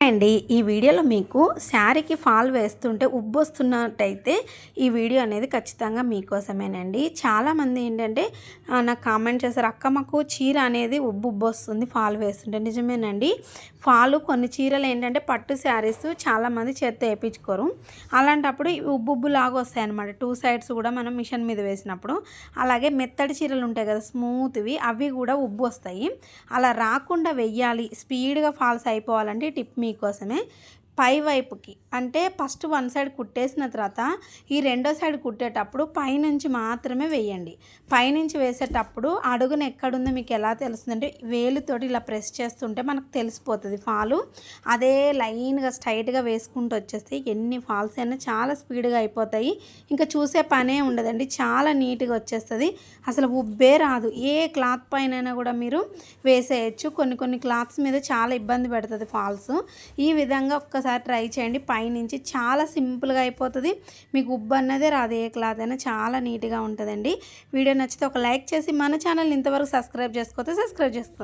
అండి ఈ వీడియోలో మీకు శారీకి ఫాల్ వేస్తుంటే ఉబ్బు వస్తున్నట్టయితే ఈ వీడియో అనేది ఖచ్చితంగా మీకోసమేనండి. చాలామంది ఏంటంటే నాకు కామెంట్ చేశారు అక్క మాకు చీర అనేది ఉబ్బు ఉబ్బు వస్తుంది ఫాల్ వేస్తుంటే. నిజమేనండి. ఫాలు కొన్ని చీరలు ఏంటంటే పట్టు శారీస్ చాలామంది చేత్తో వేయించుకోరు. అలాంటప్పుడు ఉబ్బుబ్బు ఉబ్బు ఉబ్బు లాగా వస్తాయి అనమాట టూ సైడ్స్ కూడా మనం మిషన్ మీద వేసినప్పుడు. అలాగే మెత్తడి చీరలు ఉంటాయి కదా స్మూత్వి అవి కూడా ఉబ్బు వస్తాయి అలా రాకుండా వెయ్యాలి స్పీడ్గా ఫాల్స్ అయిపోవాలంటే టిప్ మీ మీకోసమే పై వైపుకి. అంటే ఫస్ట్ వన్ సైడ్ కుట్టేసిన తర్వాత ఈ రెండో సైడ్ కుట్టేటప్పుడు పైనుంచి మాత్రమే వేయండి. పైనుంచి వేసేటప్పుడు అడుగున ఎక్కడుందో మీకు ఎలా తెలుస్తుందంటే వేలుతోటి ఇలా ప్రెస్ చేస్తుంటే మనకు తెలిసిపోతుంది ఫాలు. అదే లైన్గా స్ట్రైట్గా వేసుకుంటూ వచ్చేస్తే ఎన్ని ఫాల్స్ అయినా చాలా స్పీడ్గా అయిపోతాయి. ఇంకా చూసే పనే ఉండదండి. చాలా నీట్గా వచ్చేస్తుంది. అసలు ఉబ్బే రాదు. ఏ క్లాత్ పైన కూడా మీరు వేసేయచ్చు. కొన్ని కొన్ని క్లాత్స్ మీద చాలా ఇబ్బంది పెడుతుంది ఫాల్స్. ఈ విధంగా ఒక్కసారి ట్రై చేయండి. పైనుంచి చాలా సింపుల్గా అయిపోతుంది. మీకు ఉబ్బు అన్నదే రాదు ఏ క్లాత్ అయినా చాలా నీట్గా ఉంటుందండి. వీడియో నచ్చితే ఒక లైక్ చేసి మన ఛానల్ ఇంతవరకు సబ్స్క్రైబ్ చేసుకోతే సబ్స్క్రైబ్ చేసుకోండి